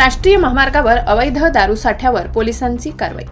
राष्ट्रीय महामार्गावर अवैध दारू साठ्यावर पोलिसांची कारवाई.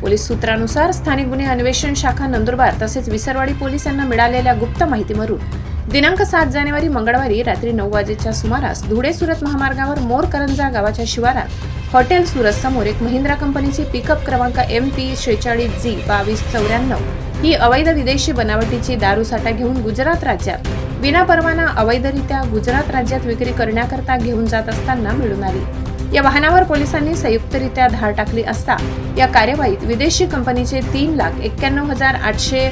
पोलीस सूत्रानुसार स्थानिक गुन्हे अन्वेषण शाखा नंदुरबार तसेच विसरवाडी पोलीस यांना मिळालेल्या गुप्त माहितीवरून दिनांक सात जानेवारी मंगळवारी रात्री नऊ वाजेच्या सुमारास धुळे सुरत महामार्गावर मोरकरंजा गावाच्या शिवारात हॉटेल सुरत समोर एक महिंद्रा कंपनीची पिकअप क्रमांक एम पी शेहेचाळीस जी बावीस चौऱ्याण्णव ही अवैध विदेशी बनावटीची दारू साठा घेऊन गुजरात राज्यात. विनापरवाना अवैधरित्या गुजरात राज्यात विक्री करण्याकरता घेऊन जात असताना मिळून आली. या वाहनावर पोलिसांनी संयुक्तरित्या धाड टाकली असता या कार्यवाहीत विदेशी कंपनीचे तीन लाख एक्क्याण्णव हजार आठशे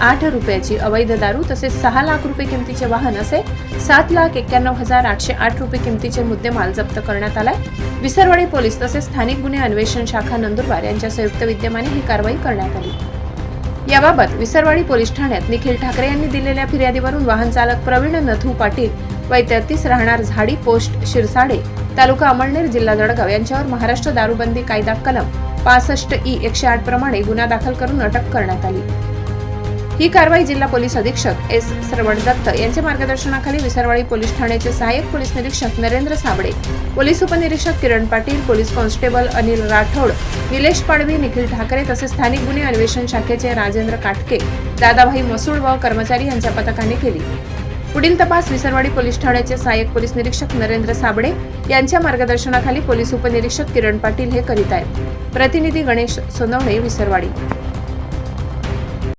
आठ रुपयाची अवैध दारू तसेच सहा लाख रुपये किमतीचे वाहन असे सात लाख एक्क्याण्णव हजार आठशे आठ रुपये किमतीचे मुद्देमाल जप्त करण्यात आलाय. विसरवाडी पोलीस तसेच स्थानिक गुन्हे अन्वेषण शाखा नंदुरबार यांच्या संयुक्त विद्यमाने ही कारवाई करण्यात आली. याबाबत विसरवाडी पोलीस ठाण्यात निखिल ठाकरे यांनी दिलेल्या फिर्यादीवरून वाहन चालक प्रवीण नथू पाटील वय तेहतीस राहणार झाडी पोस्ट शिरसाडे तालुका अमळनेर जिल्हा जळगाव यांच्यावर महाराष्ट्र दारूबंदी कायदा कलम पासष्ट ई एकशे आठ प्रमाणे गुन्हा दाखल करून अटक करण्यात आली. ही कारवाई जिल्हा पोलीस अधीक्षक एस श्रवण दत्त यांच्या मार्गदर्शनाखाली विसरवाडी पोलीस ठाण्याचे सहाय्यक पोलीस निरीक्षक नरेंद्र साबळे पोलीस उपनिरीक्षक किरण पाटील पोलीस कॉन्स्टेबल अनिल राठोड निलेश पाडवी निखिल ठाकरे तसेच स्थानिक गुन्हे अन्वेषण शाखेचे राजेंद्र काटके दादाभाई मसूळ व कर्मचारी यांच्या पथकाने केली. पुढील तपास विसरवाडी पोलीस ठाण्याचे सहाय्यक पोलीस निरीक्षक नरेंद्र साबळे यांच्या मार्गदर्शनाखाली पोलीस उपनिरीक्षक किरण पाटील हे करीत आहेत. प्रतिनिधी गणेश सोनवणे विसरवाडी.